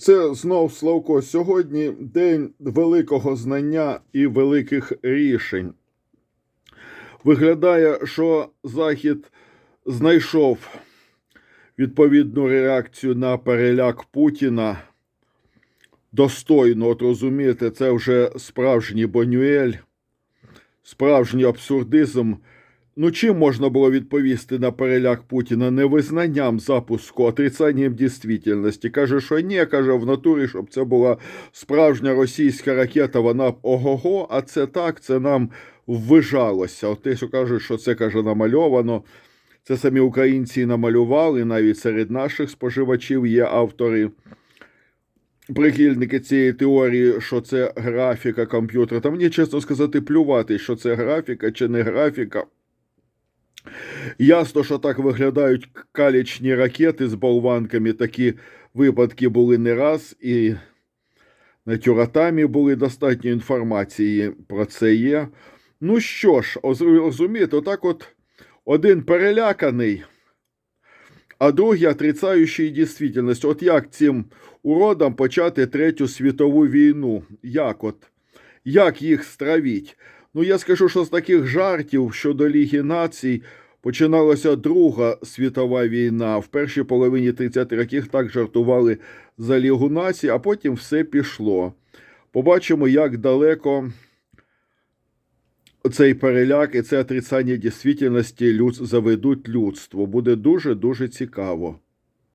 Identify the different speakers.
Speaker 1: Це знов Славко. Сьогодні день великого знання і великих рішень. Виглядає, що Захід знайшов відповідну реакцію на переляк Путіна. Достойно, от розумієте, це вже справжній Бонюель, справжній абсурдизм. Ну, чим можна було відповісти на переляк Путіна? Невизнанням запуску, отрицанням дійсності. Каже, що ні, каже, в натурі, щоб це була справжня російська ракета, вона ого-го, а це так, це нам ввижалося. От те, що кажуть, що це каже намальовано. Це самі українці намалювали, навіть серед наших споживачів є автори. Прихильники цієї теорії, що це графіка комп'ютера. Та мені, чесно сказати, плювати, що це графіка чи не графіка. Ясно, що так виглядають калічні ракети з болванками. Такі випадки були не раз, і на тюратамі були достатньо інформації про це є. Ну що ж, розумієте, отак от один переляканий, а другий отрицаючий дійсність. От як цим уродам почати Третю світову війну? Як от? Як їх стравіть? Ну, я скажу, що з таких жартів щодо Ліги націй починалася Друга світова війна. В першій половині 30-х років так жартували за Лігу націй, а потім все пішло. Побачимо, як далеко цей переляк і це отрицання дійсності люд... заведуть людство. Буде дуже-дуже цікаво.